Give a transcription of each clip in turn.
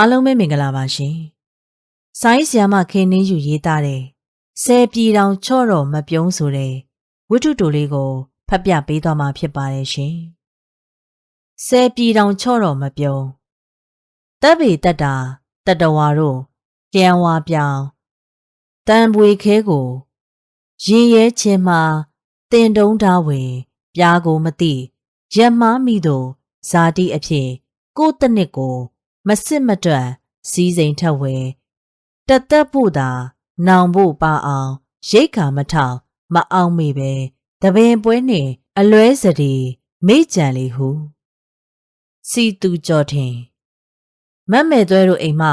အားလုံးပဲမင်္ဂလာပါရှင်။ဆိုင်းဆီယာမခင်းနှင်းယူရေးသားတဲ့ဆယ်ပြည်တောင်ချော့တော်မပြုံးဆိုတဲ့ဝတ္ထုတိုလေးကိုဖတ်ပြပေးသွားမှာဖြစ်ပါတယ်ရှင်။ဆယ်ပြည်တောင်ချော့တော်မပြုံးတပ်ပေတက်တာတတဝါတို့လျံဝါပြောင်တန်ပွေခဲကိုရင်ရဲချင်းမှတင်တုံးသားဝင်ပြားကိုမသိရက်မားမိတို့ဇာတိအဖြစ်ကိုယ့်တနစ်ကို မစစ်မတွက်စီးစိမ်ထက်ဝဲတသက်ဖို့သာ နောင်ဖို့ပါအောင်ရိတ်ခါမထောင်မအောင်မိပဲတပင်ပွဲနှင့်အလွဲစရီမိတ်ကြံလေဟု စီတူကြော်ထင်မတ်မဲသွဲတို့အိမ်မှ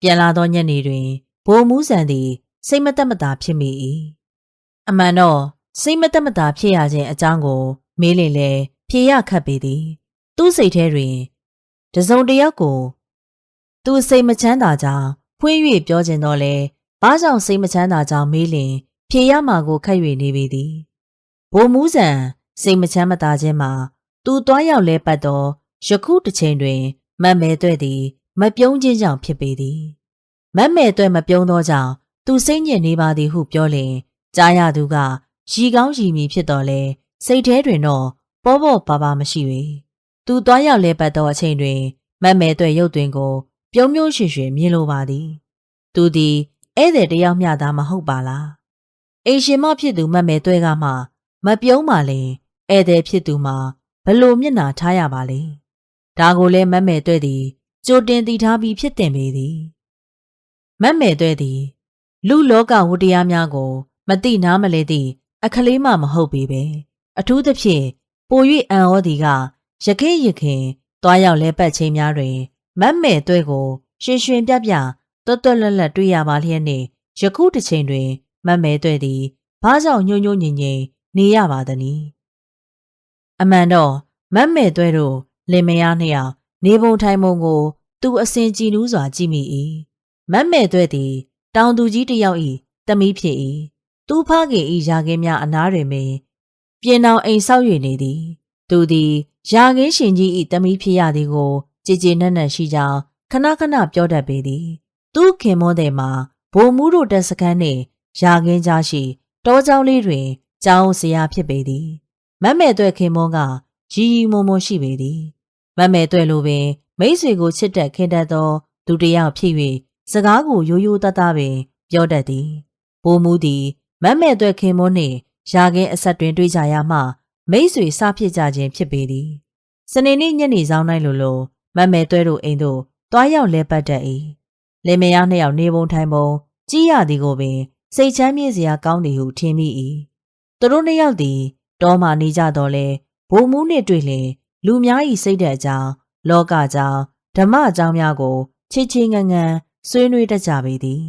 ပြန်လာသောညနေတွင်ဘိုလ်မူးဆန်သည် စိတ်မသက်မသာဖြစ်မိ၏အမှန်တော့စိတ်မသက်မသာဖြစ်ရခြင်းအကြောင်းကို မေးလင်လဲဖြေရခတ်ပေသည် သူ့စိတ်ထဲတွင်တစုံတစ်ယောက်ကို သူစိတ်မချမ်းသာကြောင်းဖွင့်၍ပြောခြင်းတော့လေဘာကြောင့်စိတ်မချမ်းသာကြောင်းမေးလင် ဖြေရမှာကိုခက်၍နေပေသည်ဘိုလ်မူးဆန်စိတ်မချမ်းမသာခြင်းမှာသူတွားရောက်လဲပတ်သောယခုတစ်ချိန်တွင်မတ်မဲတွေ့သည် မပြုံးခြင်းကြောင့်ဖြစ်ပေသည်မတ်မဲတွေ့မပြုံးသောကြောင့်သူစိတ်ညစ်နေပါသည်ဟုပြောလင်ကြားရသူကရီကောင်းရီမီဖြစ်တော်လဲစိတ်ထဲတွင်တော့ပေါ်ပေါ်ပါပါမရှိပေသူတွားရောက်လဲပတ်သောအချိန်တွင်မတ်မဲတွေ့ရုပ်တွင်ကို ပြုံးပြုံးရွှင်ရွှင်မြင်လိုပါသည်သူသည်ဧည့်သည်တယောက်မျှသာမဟုတ်ပါလားအိမ်ရှင်မဖြစ်သူမတ်မဲတွေ့ကမှမပြုံးပါလေဧည့်သည်ဖြစ်သူမှာဘလို့မျက်နာထားရပါလေဒါကိုလည်းမတ်မဲတွေ့သည်ကြိုတင်တည်ထားပြီးဖြစ်တင်ပေသည်မတ်မဲတွေ့သည်လူလောကဝတ္တရားများကို မတိနားမလဲသည့်အခလေးမှမဟုတ်ပေပဲအထူးသဖြင့်ပို၍အံ့ဩသည်ကရခေရခင်တွားရောက်လဲပတ်ချင်းများတွင် မတ်မဲသွဲကို ရှင်ရှင်ပြပြတွတ်တွတ်လက်လက်တွေ့ရပါလျက်နှင့်ယခုတစ်ချိန်တွင်မတ်မဲသွဲသည်ဘာကြောင့်ညှို့ညှို့ငိမ့်ငိမ့်နေရပါသနည်းအမှန်တော့မတ်မဲသွဲတို့လင်မယားနှစ်ယောက်နေပုံထိုင်ပုံကို သူအစဉ်ကြည်နူးစွာကြည့်မိ၏မတ်မဲသွဲသည် တောင်သူကြီးတစ်ယောက်၏တမီးဖြစ်၏သူဖခင်၏ယာခင်းများအနားတွင်ပင်ပြင်တော်အိမ်ဆောက်၍နေသည် သူသည်ယာခင်းရှင်ကြီး၏တမီးဖြစ်ရသည်ကို ကြေကြေနက်နက်ရှိကြောင်းခဏခဏပြောတတ်ပေသည်သူ့ခင်မွန်းတယ်မှာဗိုလ်မှူးတို့တပ်စခန်းနှင့်ယာခင်းကြားရှိတောကျောင်းလေးတွင်ကျောင်းဆရာဖြစ်ပေသည်မမဲ့သွဲ့ခင်မွန်းကရီရီမုံမုံရှိပေသည်မမဲ့သွဲ့လိုပင် မိษွေကိုချစ်တတ်ခင်တတ်သောသူတယောက်ဖြစ်၍စကားကိုရိုးရိုးသားသားပင် ပြောတတ်သည်ဗိုလ်မှူးသည်မမဲ့သွဲ့ခင်မွန်းနှင့်ယာခင်းအဆက်တွင်တွေ့ကြရမှမိษွေစဖြစ်ကြခြင်းဖြစ်ပေသည်စနေနေ့ညနေဆောင်၌လိုလို မတ်မဲတွဲတို့အိမ်သို့တွားရောက်လဲပတ်တတ်၏လင်မယားနှစ်ယောက်နေပုံထိုင်ပုံကြီးရသည်ကိုပင် စိတ်ချမ်းမြေ့စရာကောင်းသည်ဟုထင်မိ၏သူတို့နှစ်ယောက်သည်တောမှနေကြတော့လဲဘိုလ်မူးနှင့်တွေ့လျင် လူများ၏စိတ်ဓာတ်အကြောင်းလောကကြောင်းဓမ္မအကြောင်းများကိုချစ်ချင်းငန်းငန်းဆွေးနွေးတတ်ကြပေသည်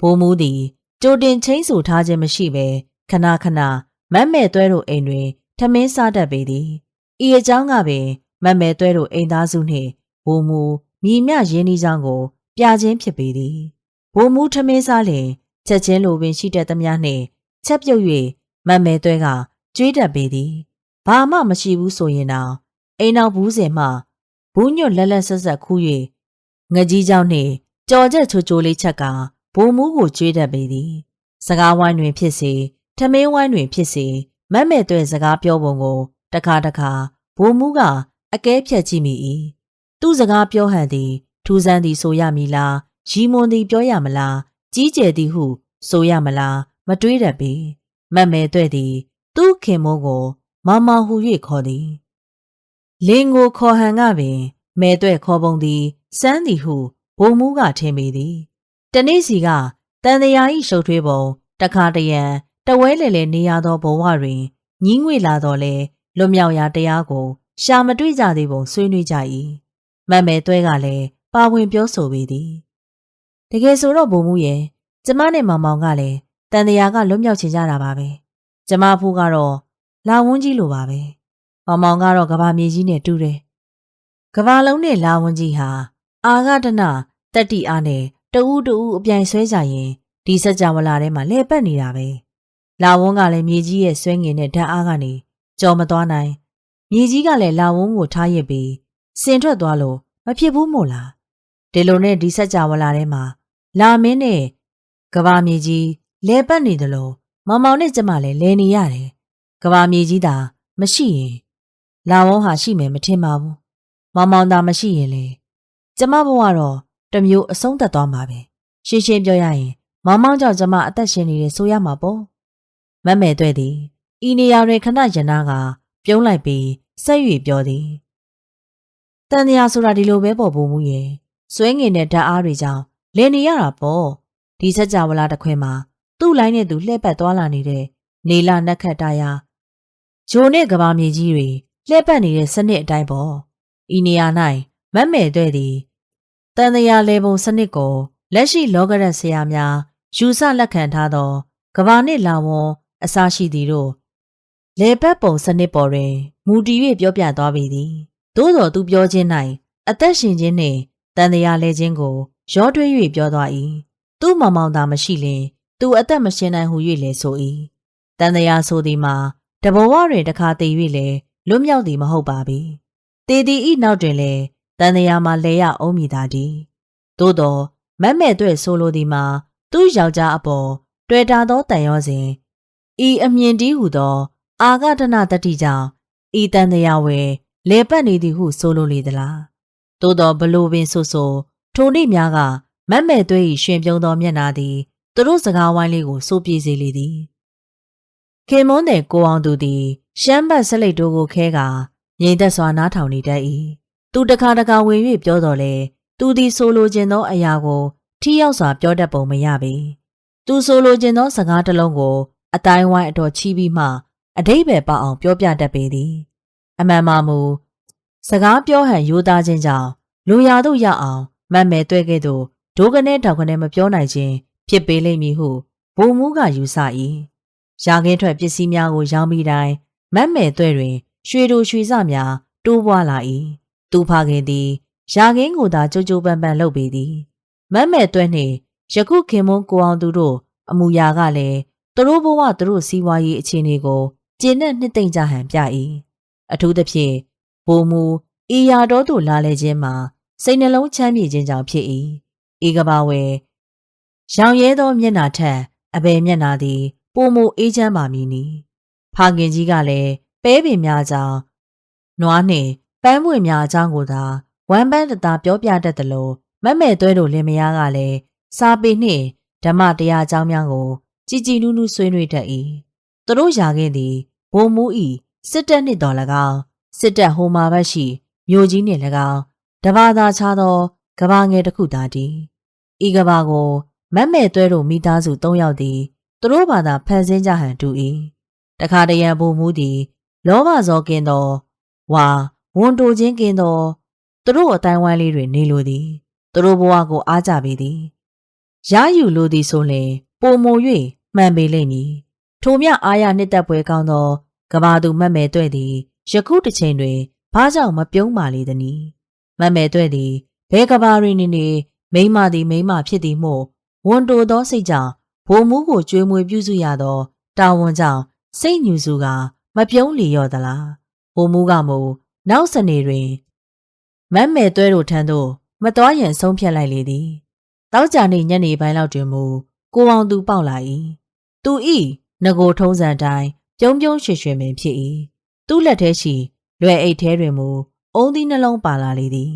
ဘိုလ်မူးသည်ကြိုတင်ချင်းဆိုထားခြင်းမရှိဘဲခဏခဏမတ်မဲသွဲတို့အိမ်တွင်ထမင်းစားတတ်ပေသည်ဤအကြောင်းကပင် မတ်မဲသွဲတို့အိမ်သားစုနှင့်ဘိုလ်မူညီမြရင်းနှီးချောင်းကို ပြခြင်းဖြစ်ပေသည်ဘိုလ်မူထမင်းစားလျင်ချက်ချင်းလိုပင်ရှိတတ်သမျှနှင့်ချက်ပြုတ်၍မတ်မဲသွဲကကျွေးတတ်ပေသည်ဘာမှမရှိဘူးဆိုရင်တော့အိမ်နောက်ဘူးစင်မှဘူးညွတ်လက်လက်ဆက်ဆက်ခူး၍ငကြီးเจ้าနှင့်ကြော်ချက်ချိုချိုလေးချက်ကဘိုလ်မူကိုကျွေးတတ်ပေသည်စကားဝိုင်းတွင်ဖြစ်စေထမင်းဝိုင်းတွင်ဖြစ်စေမတ်မဲ့တဲ့စကားပြောပုံကိုတခါတခါဘိုးမူးက အကဲဖြတ်ကြည့်မိ၏သူ့စကားပြောဟန်သည် ထူးဆန်းသည်ဆိုရမည်လားရီမွန်သည်ပြောရမလားကြီးကျယ်သည်ဟု ဆိုရမလားမတွေးတတ်ပေမတ်မဲတဲ့သည် သူ့ခင်မိုးကိုမမဟူ၍ခေါ်သည်လင်းကိုခေါ်ဟန်ကပင်မဲတဲ့ခေါ်ပုံသည်စမ်းသည်ဟုဘိုးမူးကထင်ပေသည်တနေ့စီကတန်တရာဤရှုပ်ထွေးပုံတခါတရံတဝဲလေလေနေရသောဘဝတွင်ညီးငွေလာတော့လေလွတ်မြောက်ရာတရားကို ရှာမတွေ့ကြသေးပုံဆွေးနွေးကြ၏မတ်မဲတွဲကလည်းပါဝင်ပြောဆိုပေသည်တကယ်ဆိုတော့ဘုံမှုရဲ့ကျမနဲ့မောင်မောင်ကလည်းတန်တရားကလွတ်မြောက်ချင်ကြတာပါပဲကျမဖူးကတော့လာဝန်းကြီးလိုပါပဲမောင်မောင်ကတော့ကဘာမြေကြီးနဲ့တူတယ်ကဘာလုံးနဲ့လာဝန်းကြီးဟာအာဂဒနာတက်တီအားနဲ့တူးတူးအပြိုင်ဆွဲကြရင်ဒီစကြဝဠာထဲမှာလဲပတ်နေတာပဲလာဝန်းကလည်းမြေကြီးရဲ့ဆွဲငင်တဲ့ဓာတ်အားကနေကြော်မသွားနိုင် မြေကြီးကလည်းလာဝန်းကိုထားရစ်ပြီးစင်ထွက်သွားလို့မဖြစ်ဘူးမို့လားဒီလိုနဲ့ဒီဆက်ကြဝလာထဲမှာလာမင်းနဲ့ကဘာမြေကြီးလဲပတ်နေတယ်လို့မောင်မောင်နဲ့ကျမလည်းလဲနေရတယ်ကဘာမြေကြီးသာမရှိရင်လာဝုန်းဟာရှိမယ်မထင်ပါဘူးမောင်မောင်သာမရှိရင်လေကျမဘဝတော့တစ်မျိုးအဆုံးသတ်သွားမှာပဲရှင်းရှင်းပြောရရင်မောင်မောင်ကြောင့်ကျမအသက်ရှင်နေတယ်ဆိုရမှာပေါ့မတ်မယ်တွေ့သည်ဤနေရာတွင်ခဏရနာက ပြုံးလိုက်ပြီး ဆက်၍ပြောသည်တန်တရားဆိုတာဒီလိုပဲပေါ်ပုံမူရဲ့စွဲငင်တဲ့ဓာတ်အားတွေကြောင့်လည်နေရတာပေါ့ဒီစကြဝဠာတစ်ခွင်မှာသူ့လိုင်းနဲ့သူလှည့်ပတ်သွားလာနေတဲ့နေလာနက်ခတ်တာယာဂျိုနဲ့ကဘာမြေကြီးတွေလှည့်ပတ်နေတဲ့စနစ်အတိုင်းပေါ့ဤနေရာ၌မတ်မယ်တွေ့သည်တန်တရားလေပုံစနစ်ကိုလက်ရှိလောကရက်ဆရာများယူဆလက်ခံထားသောကဘာနှင့်လာဝန်အစရှိသည်တို့လေပတ်ပုံစနစ်ပေါ်တွင် မူတည်၍ပြောပြသွားပေသည်သို့တော်သူပြောခြင်း၌အသက်ရှင်ခြင်းနှင့်တန်တရားလဲခြင်းကိုရောထွေး၍ပြောသွား၏သူ့မောင်မောင်သာမရှိလျင်သူအသက်မရှင်နိုင်ဟု၍လည်းဆို၏တန်တရားဆိုသည်မှာတဘဝတွင်တစ်ခါတည်၍လည်းလွတ်မြောက်သည်မဟုတ်ပါပြီတည်သည်ဤနောက်တွင်လည်းတန်တရားမှာလဲရအောင်မိသာသည်သို့တော်မက်မဲ့တွေ့ဆိုလိုသည်မှာသူ့ယောက်ျားအပေါ်တွေ့တာသောတန်ရောစဉ်ဤအမြင်တီးဟုသော အာဂဒနာတတိကြောင့် ဤတန်တရားဝယ်လေပတ်နေသည်ဟုဆိုလိုလေသလားသို့တော်ဘလို့ပင်ဆိုဆိုထိုနေ့များကမက်မဲ့သွေး၏ရှင်ပြုံးသောမျက်နာသည်သူတို့စကားဝိုင်းလေးကိုစိုးပြေစေလေသည်ခင်မွန်းတဲ့ကိုအောင်သူသည်ရှမ်းဘတ်ဆက်လိတ်တို့ကိုခဲကငြိမ်သက်စွာနားထောင်နေတတ်၏သူတခါတခါဝင်၍ပြောတော်လဲသူသည်ဆိုလိုခြင်းသောအရာကိုထိရောက်စွာပြောတတ်ပုံမရပေသူဆိုလိုခြင်းသောစကားတစ်လုံးကိုအတိုင်းဝိုင်းအတော်ချီးပြီးမှ အတိတ်ပဲပေါအောင်ပြောပြတတ်ပေသည် အမှန်မှမူစကားပြောဟန်ယူသားခြင်းကြောင့်လူရတို့ရအောင်မတ်မဲတွေ့ခဲ့သို့ဒိုးကနေတောက်ကနေမပြောနိုင်ခြင်းဖြစ်ပေလိမ့်မည်ဟုဘုံမူးကယူဆ၏ရာခင်းထွက်ပစ္စည်းများကိုရောင်းပြီးတိုင်းမတ်မဲတွေ့တွင် ရွှေတို့ရွှေစများတိုးပွားလာ၏သူဖခင်သည်ရာခင်းကိုသာကြိုးကြိုးပန်းပန်းလုပ်ပေသည်မတ်မဲတွေ့နှင့်ယခုခင်မွန်းကိုအောင်သူတို့အမူအရာကလည်းသူတို့ဘဝသူတို့စီးပွားရေးအခြေအနေကို ကျင့်နဲ့နှစ်သိမ့်ကြဟန်ပြ၏အထူးသဖြင့်ဘိုးမူဤရာတော်သို့လာလဲခြင်းမှာစိတ်နှလုံးချမ်းမြေ့ခြင်းကြောင့်ဖြစ်၏ဤကဘာဝယ်ရောင်ရဲသောမျက်နာထက်အဘယ်မျက်နာသည်ပိုမိုအေးချမ်းပါမည်နီဖခင်ကြီးကလည်းပဲပင်များကြောင့်နွားနှင့်ပန်းပွင့်များအကြောင်းကိုသာဝမ်းပန်းတသာပြောပြတတ်သလိုမက်မဲ့သွဲတို့လင်မယားကလည်းစာပေနှင့်ဓမ္မတရားအကြောင်းများကိုကြည်ကြည်နူးနူးဆွေးနွေးတတ်၏သူတို့ယာခဲ့သည် ဘုံမူ၏စစ်တပ်နှင့်တော်၎င်းစစ်တပ်ဟိုမာဘတ်ရှိမြို့ကြီးနှင့်၎င်းတဘာသာခြားသောကဘာငယ်တစ်ခုသာတည်ဤကဘာကိုမက်မဲ့သွဲတို့မိသားစု၃ယောက်သည်သူတို့ဘာသာဖန်ဆင်းကြဟန်တူ၏တခါတရံဘုံမူသည် လောဘဇောကင်းသောဝါဝန်တိုခြင်းကင်းသောသူတို့အတိုင်းဝိုင်းလေးတွင်နေလိုသည်သူတို့ဘဝကိုအားကြပေသည်ရယူလိုသည်ဆိုလျှင်ပုံမို၍မှန်ပေလိမ့်မည် ထိုမြအားရနှစ်သက်ပွဲကောင်းသောကဘာသူမက်မဲတွေ့သည်ယခုတစ်ချိန်တွင်ဘာကြောင့်မပြုံးပါလေသနည်းမက်မဲတွေ့သည်ဘဲကဘာရီနေနေမိမသည်မိမဖြစ်သည်မို့ဝန်တိုသောစိတ်ကြောင့်ဘိုလ်မူးကိုကြွေးမွေပြုစုရသောတာဝန်ကြောင့်စိတ်ညူစုကမပြုံးလီရော့သလားဘိုလ်မူးကမူနောက်စနေတွင်မက်မဲတွဲတို့ထံသို့မတော်ရင်ဆုံးဖြတ်လိုက်လေသည်တောက်ကြနေညနေပိုင်းလောက်တွင်မူကိုအောင်သူပေါက်လာ၏သူဤ ငကိုထုံးစံတိုင်းပြုံးပြုံးရွှေရွှေပင်ဖြစ်၏သူ့လက်ထဲရှိလွယ်အိတ်ထဲတွင်မူအုံးသီးနှလုံးပါလာလေသည်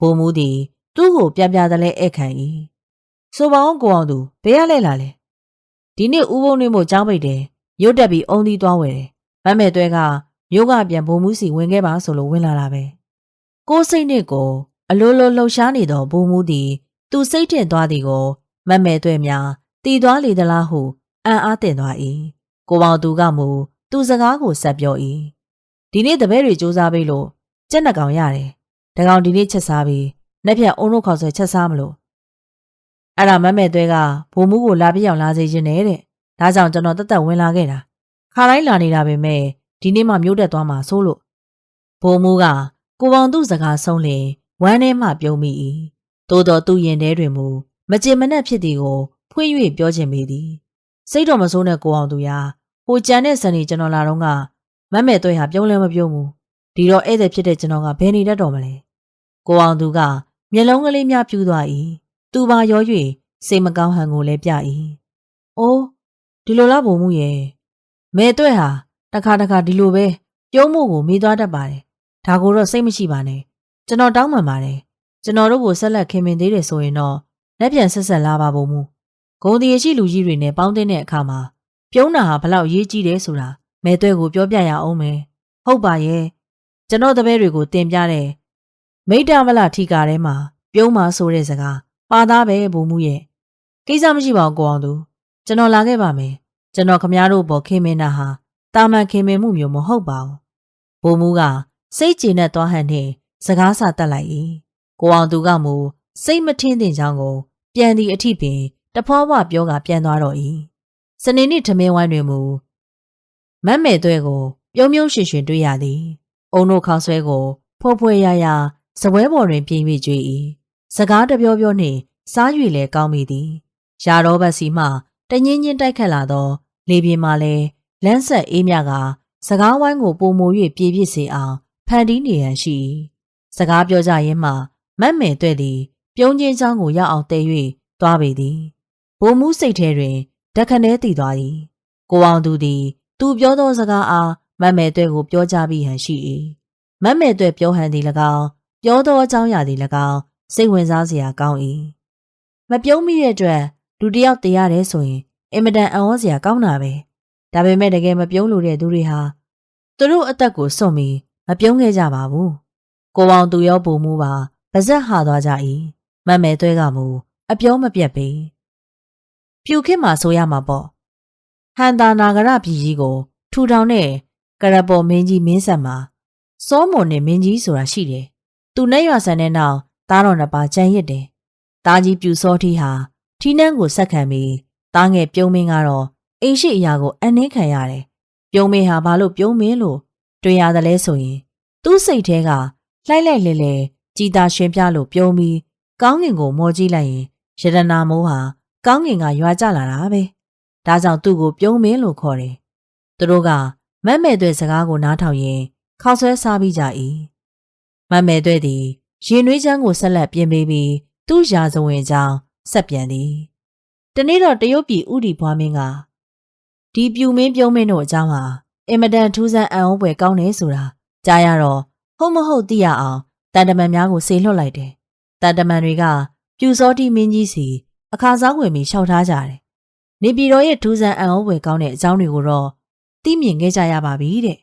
ဘိုလ်မူးသည်သူ့ကိုပြပြသလဲဧည့်ခံ၏ဆိုပါအောင်ကိုအောင်သူဘယ်ရလဲလာလဲဒီနေ့ဥပုံနေမို့ကြောင်းပိတ်တယ်ရုတ်တက်ပြီးအုံးသီးသွားဝယ်တယ်မမဲသွဲကမြို့ကပြန်ဘုံမူးစီဝင်ခဲ့ပါဆိုလို့ဝင်လာတာပဲကိုစိတ်နဲ့ကိုအလိုလိုလှုပ်ရှားနေသောဘုံမူးသည် သူစိတ်ထင်သွားသည်ကိုမမဲသွဲများတည်သွားလေသလားဟု အံ့အားတင်သွား၏ကိုပေါသူကမူသူစကားကိုဆက်ပြော၏ဒီနေ့တပည့်တွေစူးစမ်းပေးလို့ကြက်နှကောင်ရတယ်တကောင်ဒီနေ့ချက်စားပြီးနှစ်ဖြတ်အုံတို့ခေါက်ဆွဲချက်စားမလို့အဲ့ဒါမမဲသွဲကဘိုးမူးကိုလာပြအောင်လာစေခြင်းနဲ့တဲ့ဒါကြောင့်ကျွန်တော်တက်တက်ဝင်လာခဲ့တာခါတိုင်းလာနေတာပဲမဲ့ဒီနေ့မှမျိုးတက်သွားမှာဆိုလို့ဘိုးမူးကကိုပေါသူစကားဆုံးလင်ဝမ်းထဲမှပြုံးမိ၏သို့တော်သူ့ရင်ထဲတွင်မူမကြင်မနှက်ဖြစ်သည်ကိုဖွင့်၍ပြောခြင်းပေသည် စိတ်တော်မဆိုးနဲ့ကိုအောင်သူရာဟိုကြံတဲ့ဇန်နီကျွန်တော်လာတော့ကမက်မဲ့သွဲဟာပြုံးလဲမပြုံးဘူးဒီတော့ဧည့်သည်ဖြစ်တဲ့ကျွန်တော်ကဘယ်နေတတ်တော်မလဲကိုအောင်သူကမျက်လုံးကလေးများပြူးသွား၏သူပါရော၍စိတ်မကောင်းဟန်ကိုလည်းပြ၏အိုးဒီလိုလားဘုံမှုရဲ့မဲတွဲ့ဟာတခါတခါဒီလိုပဲပြုံးမှုကိုမေးသွားတတ်ပါတယ်ဒါကိုတော့စိတ်မရှိပါနဲ့ကျွန်တော်တောင်းပန်ပါတယ်ကျွန်တော်တို့ကိုဆက်လက်ခင်မင်သေးတယ်ဆိုရင်တော့လက်ပြန်ဆက်ဆက်လာပါဘုံမှု ဂုံတရရှိလူကြီးတွေနဲ့ပေါင်းတဲ့အခါမှာပြုံးတာဟာဘလောက်ရေးကြီးတယ်ဆိုတာမဲတွဲကိုပြောပြရအောင်မယ်ဟုတ်ပါရဲ့ကျွန်တော်တပည့်တွေကိုတင်ပြတဲ့မိတ္တမလထီကာထဲမှာပြုံးပါဆိုတဲ့စကားပါသားပဲဘုံမှုရဲ့ကိစ္စမရှိပါဘူးကိုအောင်သူကျွန်တော်လာခဲ့ပါမယ်ကျွန်တော်ခမားတို့ဘောခင်မင်းနာဟာတာမန်ခင်မင်မှုမျိုးမဟုတ်ပါဘူးဘုံမှုကစိတ်ကြည်နဲ့သွားဟန်နဲ့စကားစာတက်လိုက်၏ကိုအောင်သူကမူစိတ်မထင်းတင်ကြောင်းကိုပြန်သည့်အထိပင် တဖွာဖွာပြောကပြန်သွားတော့၏စနေနေ့ထမင်းဝိုင်းတွင်မူမတ်မဲသွဲကို ပြုံးပြုံးရွှင်ရွှင်တွေ့ရသည်အုံတို့ခေါင်းဆွဲကိုဖိုးဖွေရရစပွဲပေါ်တွင်ပြင်း၍ကြွေ၏စကားတပြောပြောနှင့်စား၍လည်းကောင်းမိသည်ရာတော်ဘတ်စီမှတငင်းချင်းတိုက်ခတ်လာသော လေပြင်းမှလည်းလန်းဆက်အေးမြကစကားဝိုင်းကိုပုံမူ၍ပြေပြစ်စေအောင်ဖန်တီးနေရန်ရှိ၏စကားပြောကြရင်းမှမတ်မယ်တွေ့သည် ပြုံးချင်းချောင်းကိုရောက်အောင်တည်၍သွားပေသည် ဘုံမှုစိတ်ထဲတွင်ဓက္ခနဲတည်သွား၏ကိုအောင်သူသည် သူပြောသောစကားအားမတ်မယ်တွေ့ကိုပြောကြပြီးဟန်ရှိ၏မတ်မယ်တွေ့ပြောဟန်သည်၎င်းပြောသောအကြောင်းအရာသည်၎င်းစိတ်ဝင်စားစရာကောင်း၏မပြုံးမိတဲ့အတွက်လူတစ်ယောက်တရားတယ်ဆိုရင်အင်မတန်အံ့ဩစရာကောင်းတာပဲဒါပေမဲ့တကယ်မပြုံးလို့တဲ့သူတွေဟာသူတို့အသက်ကိုစွန့်ပြီးမပြုံးခဲ့ကြပါဘူးကိုပေါင်သူရောပုံမှုပါပါဇက်ဟာသွားကြ၏မတ်မဲသွဲကမူအပြောမပြတ်ပေ ပြူခစ်မှာဆိုရမှာပေါ့ဟန်တာနာဂရပြည်ကြီးကို ထူထောင်တဲ့ကရပေါ်မင်းကြီးမင်းဆက်မှာစောမွန်နဲ့မင်းကြီးဆိုတာရှိတယ်သူနဲ့ရွာဆန်တဲ့နောက်သားတော်နှစ်ပါးကြံရစ်တယ်သားကြီးပြူစောထီဟာထီးနှန်းကိုဆက်ခံပြီးသားငယ်ပြုံးမင်းကတော့အိမ်ရှိအရာကိုအနှင်းခံရတယ်ပြုံးမင်းဟာဘာလို့ပြုံးမင်းလို့တွေ့ရတယ်လဲဆိုရင် သူ့စိတ်ထဲကလှိုက်လိုက်လေလေကြည်သာရှင်ပြလို့ပြုံးပြီးကောင်းငင်ကိုမော်ကြည့်လိုက်ရင်ရတနာမိုးဟာ ကောင်းငင်ကရွာကျလာတာပဲဒါကြောင့်သူ့ကိုပြုံးမင်းလို့ခေါ်တယ်သူတို့ကမတ်မဲ့တဲ့စကားကိုနားထောင်ရင်ခေါက်ဆွဲစားပြီးကြ၏မတ်မဲ့တဲ့သည်ရင်နွေးချမ်းကိုဆက်လက်ပြင်ပေးပြီးသူ့ရာဇဝင်ကြောင်းဆက်ပြန်သည်တနေ့တော့တရုတ်ပြည်ဥတီဘွားမင်းကဒီပြူမင်းပြုံးမင်းတို့အကြောင်းဟာအင်မတန်ထူးဆန်းအံ့ဩဖွယ်ကောင်းတယ်ဆိုတာကြားရတော့ဟုတ်မဟုတ်သိရအောင်တန်တမန်များကိုဆေလွတ်လိုက်တယ်တန်တမန်တွေကပြူစောတိမင်းကြီးစီ အခါစားဝင်ပြီးလျှောက်ထားကြတယ်နေပြည်တော်ရဲ့ထူးဆန်းအံ့ဩဖွယ်ကောင်းတဲ့အကြောင်းတွေကိုတော့သိမြင်ခဲ့ကြရပါပြီတဲ့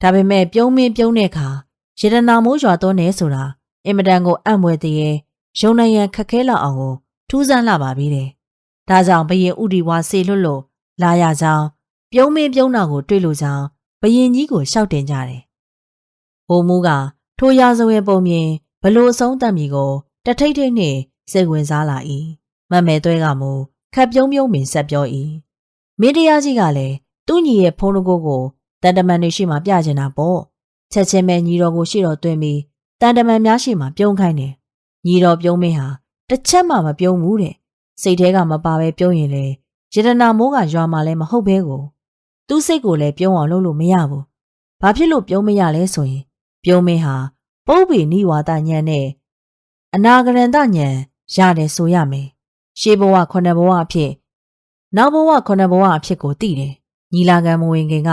ဒါပေမဲ့ပြုံးမင်းပြုံးတဲ့အခါရေတနာမိုးရွာသွန်းနေဆိုတာအင်မတန်ကိုအံ့ဖွယ်သေးရဲ့ရုံနိုင်ရန်ခက်ခဲလောက်အောင်ကိုထူးဆန်းလာပါပြီတဲ့ဒါကြောင့်ဘရင်ဥဒီဝါဆေလွတ်လို့လာရကြောင်းပြုံးမင်းပြုံးတာကိုတွေ့လို့ကြောင်းဘရင်ကြီးကိုရှောက်တင်ကြတယ်။ဘုံမူကထိုရာဇဝင်ပုံမြင်ဘလို့အဆုံးတတ်မီကိုတထိတ်ထိတ်နဲ့စိတ်ဝင်စားလာ၏။ မမဲသွဲကမူခပ်ပြုံးပြုံးပင်ဆက်ပြော၏။မင်းတရားကြီးကလည်းသူ့ညီရဲ့ဖုန်းတကိုးကိုတန်တမန်တွေရှိမှပြကျင်တာပေါ့။ချက်ချင်းပဲညီတော်ကိုရှိတော်သွင်းပြီးတန်တမန်များရှိမှပြုံးခိုင်းတယ်။ညီတော်ပြုံးမင်းဟာတစ်ချက်မှမပြုံးဘူးတဲ့။စိတ်ထဲကမပါပဲပြုံးရင်လေရတနာမိုးကရွာမှာလည်းမဟုတ်ဘဲကိုသူ့စိတ်ကိုလည်းပြုံးအောင်လုပ်လို့မရဘူး။ဘာဖြစ်လို့ပြုံးမရလဲဆိုရင် ပြုံးမင်းဟာပုပ်ပီနိဝါဒညံနဲ့အနာဂရန္တညံရတယ်ဆိုရမယ်။ ရှေးဘဝခုနှစ်ဘဝအဖြစ်နောက်ဘဝခုနှစ်ဘဝအဖြစ်ကိုသိတယ်။ညီလာခံမဝင်ခင်က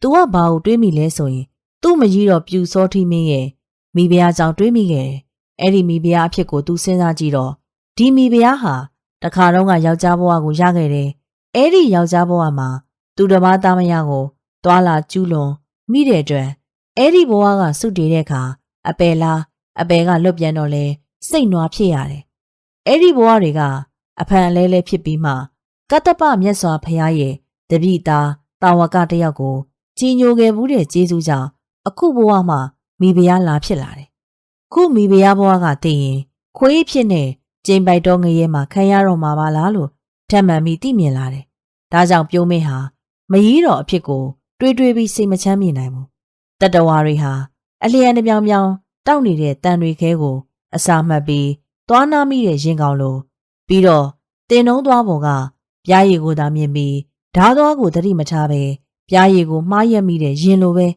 तू ကဘာကိုတွေးမိလဲ ဆိုရင်သူ့မကြီးတော့ပြူစောထီမင်းရဲ့မိဖုရားကြောင့်တွေးမိခဲ့တယ်။အဲ့ဒီမိဖုရားအဖြစ်ကို तू စဉ်းစားကြည့်တော့ဒီမိဖုရားဟာတခါတော့ကယောက်ျားဘဝကိုရခဲ့တယ်။အဲ့ဒီယောက်ျားဘဝမှာသူတစ်ပါးသားမယားကိုတွာလာကျူးလွန်မိတဲ့အတွက်အဲ့ဒီဘဝကစုတည်တဲ့အခါအပယ်လားအပယ်ကလွတ်ပြန်တော့လဲစိတ်နွားဖြစ်ရတယ်။အဲ့ဒီဘဝတွေက အဖန်အလဲလဲဖြစ်ပြီးမှကတ္တပမြတ်စွာဘုရားရဲ့တပိသားတာဝကတယောက်ကိုကြီးညိုခဲ့မှုတဲ့ကျေးဇူးကြောင့်အခုဘဝမှာမိဖုရားလာဖြစ်လာတယ်။ခုမိဖုရားဘဝကတည်ရင်ခွေးဖြစ်နေကျိန်ပိုက်တော်ငရဲမှာခံရတော့မှာပါလားလို့ထပ်မှန်ပြီးသိမြင်လာတယ်။ဒါကြောင့်ပြုံးမင်းဟာမရီးတော်အဖြစ်ကိုတွေးတွေးပြီးစိတ်မချမ်းမြေနိုင်ဘူးတတဝါတွေဟာအလျံတပြောင်ပြောင်တောက်နေတဲ့တန်တွေခဲကိုအစာမှတ်ပြီးသွားနာမိတဲ့ရင်ကောင်လို ပြီးတော့တင်နှုံးသွားပေါ်ကပြားရည်ကိုသာမြင်ပြီးဓားသွားကိုသတိမထားပဲပြားရည်ကိုမှားရက်မိတဲ့ရင်လိုပဲ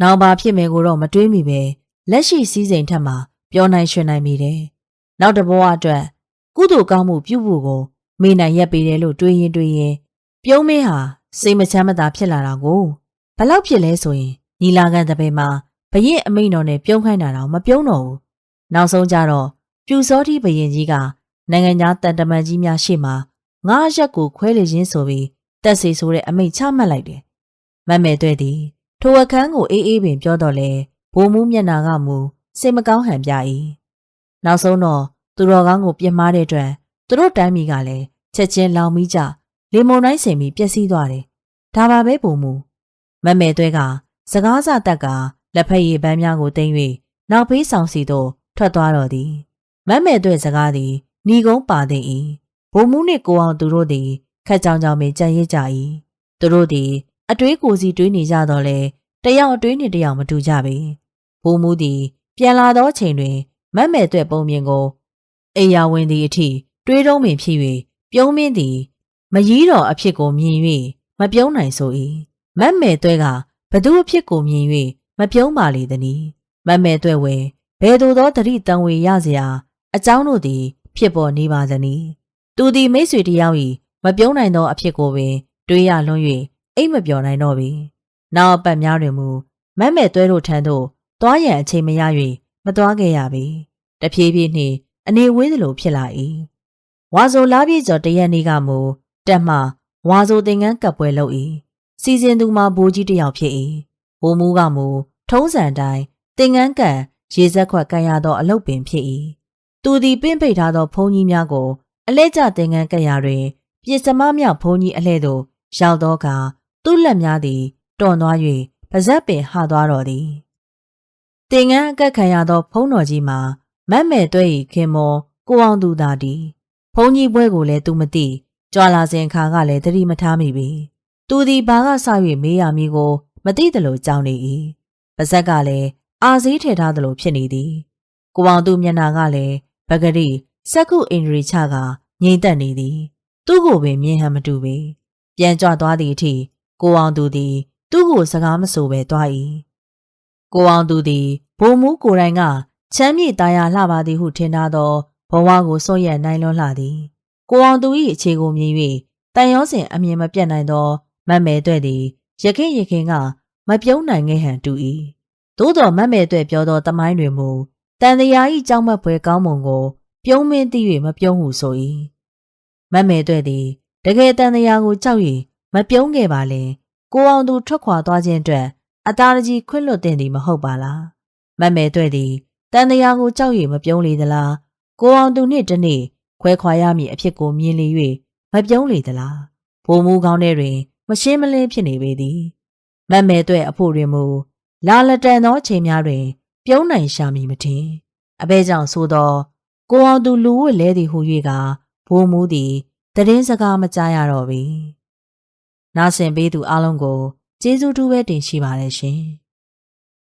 နောက်ပါဖြစ်မယ်ကိုတော့မတွေးမိပဲလက်ရှိစည်းစိမ်ထက်မှာပြောနိုင်ရွှင်နိုင်မိတယ်။နောက်တစ်ဘဝအတွက်ကုသိုလ်ကောင်းမှုပြုဖို့ကိုမေးနိုင်ရက်ပေးတယ်လို့တွေးရင်တွေးရင်ပြုံးမင်းဟာစိတ်မချမ်းမသာဖြစ်လာတာကိုဘလောက်ဖြစ်လဲဆိုရင်ညီလာခံတပည့်မှာဘရင်အမိန်တော်နဲ့ပြုံးခိုင်းတာတော့မပြုံးတော့ဘူး။နောက်ဆုံးကြတော့ပြူစောတိဘရင်ကြီးက နိုင်ငံသားတန်တမန်ကြီးများရှေ့မှာငါးရက်ကိုခွဲလေခြင်းဆိုပြီးတက်စီဆိုတဲ့အမိန့်ချမှတ်လိုက်တယ်။မတ်မဲတွေ့သည်ထိုအခန်းကိုအေးအေးပင်ပြောတော့လေဘိုးမူးမျက်နာကမူစိတ်မကောင်းဟန်ပြ၏။နောက်ဆုံးတော့သူတော်ကောင်းကိုပြစ်မှားတဲ့အတွက်သူတို့တိုင်းပြည်ကလည်းချက်ချင်းလောင်မိကြလေမုန်တိုင်းဆင်ပြီးပျက်စီးသွားတယ်။ဒါပါပဲဘိုးမူမတ်မဲသွဲကစကားစတက်ကလက်ဖက်ရည်ပန်းများကိုတင်၍နောက်ဖေးဆောင်စီသို့ထွက်သွားတော်သည်မတ်မဲသွဲစကားသည် ညီကုန်းပါသည်၏ဘုံမူးနှင့်ကိုအောင်သူတို့သည်ခက်ကြောင်ကြောင်ပင်ကြံရစ်ကြ၏သူတို့သည်အတွေးကိုစီတွေးနေကြတော့လေတယောက်အတွေးနှင့်တယောက်မတူကြပေဘုံမူးသည် ပြန်လာသောချိန်တွင်မတ်မဲသွဲပုံမြင်ကိုအိယာဝင်သည်အထိတွေးတုံးပင်ဖြစ်၍ပြုံးမင်းသည်မကြီးတော်အဖြစ်ကိုမြင်၍မပြုံးနိုင်ဆို၏မတ်မဲသွဲကဘသူအဖြစ်ကိုမြင်၍မပြုံးပါလေသည်မတ်မဲသွဲဝဲဘယ်သို့သောတတိတံဝေရเสียအကြောင်းတို့သည် ဖြစ်ပေါ်နေပါသနည်းသူသည်မိတ်ဆွေတယောက်၏မပြုံးနိုင်သောအဖြစ်ကိုပင် တွေးရလွန်း၍အိတ်မပြောနိုင်တော့ပေနောက်အပတ်များတွင်မူမတ်မဲသွဲတို့ထံသို့သွားရန်အချိန်မရ၍မသွားခဲ့ရပေတဖြည်းဖြည်းနှင့်အနေဝေးသလိုဖြစ်လာ၏ဝါဆိုလာပြေကျော်တရက်နေ့ကမူတက်မှဝါဆိုသင်္ကန်းကပ်ပွဲလုပ်၏စီစဉ်သူမှာဘိုးကြီးတယောက်ဖြစ်၏ဘိုးမူးကမူထုံးစံတိုင်းသင်္ကန်းကန်ရေစက်ခွက်ကန်ရသောအလုပ်ပင်ဖြစ်၏ သူသည်ပင့်ပိတ်ထားသောဘုံကြီးများကိုအလဲကျသင်္ကန်းကပ်ရာတွင်ပြစ်စမမြောက်ဘုံကြီးအလဲသို့ရောက်သောအခါသူ့လက်များသည်တွန်သွား၍ပါဇက်ပင်ဟသွားတော်သည်သင်္ကန်းအကက်ခံရသောဘုံတော်ကြီးမှာမတ်မဲ့သွဲ၏ခင်မောကိုအောင်သူသာသည်ဘုံကြီးပွဲကိုလည်းသူမသိကြွာလာစဉ်ခါကလည်းသတိမထားမိပြီသူသည်ဘာကဆ၍မေးရမည်ကိုမသိသလိုကြောင်းနေ၏ပါဇက်ကလည်းအာစည်းထည့်ထားသလိုဖြစ်နေသည်ကိုအောင်သူမျက်နာကလည်း ပဂရိစက္ခုအင်ဒရီချကငြိမ့်သက်နေသည် သူ့ကိုပင်မြင်ဟန်မတူပေပြန်ကြွသွားသည့်အထိကိုအောင်သူသည် သူ့ကိုစကားမဆိုဘဲသွား၏ကိုအောင်သူသည်ဘုံမူးကိုယ်တိုင်ကချမ်းမြေတာယာလှပါသည်ဟုထင်ထားသောဘဝကိုစွန့်ရက်နိုင်လွန်းလှသည်ကိုအောင်သူ၏အခြေကိုမြင်၍တန်ရောစင်အမြင်မပြတ်နိုင်သောမတ်မဲတွေ့သည်ရခင်ရခင်ကမပြုံးနိုင်ခဲ့ဟန်တူ၏သို့တော်မတ်မဲတွေ့ပြောသောတမိုင်းတွေမူ တန်တရား၏ကြောက်မက်ဖွယ်ကောင်းမွန်ကို ပြုံးမင်းသိ၍မပြုံးဟုဆို၏မတ်မဲတွေ့သည်တကယ်တန်တရားကိုကြောက်၍မပြုံးခဲ့ပါလေကိုအောင်သူထွက်ခွာသွားခြင်းအတွက်အသားကြီးခွင့်လွတ်တင်သည်မဟုတ်ပါလားမတ်မဲတွေ့သည်တန်တရားကိုကြောက်၍မပြုံးလေသလားကိုအောင်သူနှင့်တနေ့ခွဲခွာရမည်အဖြစ်ကိုမြင်လေ၍မပြုံးလေသလားဘိုးမူကောင်းတဲ့တွင် မရှင်းမလင်းဖြစ်နေပေသည်မတ်မဲတွေ့အဖို့တွင်မူလာလတန်သောချိန်များတွင် ပြုံးနိုင်ရှာမည်မထင်အဘဲကြောင့်ဆိုသောကိုအောင်သူလူဝတ်လဲသည်ဟု၍ကဘိုးမူသည်တည်င်းစကားမကြားရတော့ပြီနားဆင်ပေးသူအလုံးကိုကျေးဇူးတူးပဲတင်ရှိပါတယ်ရှင်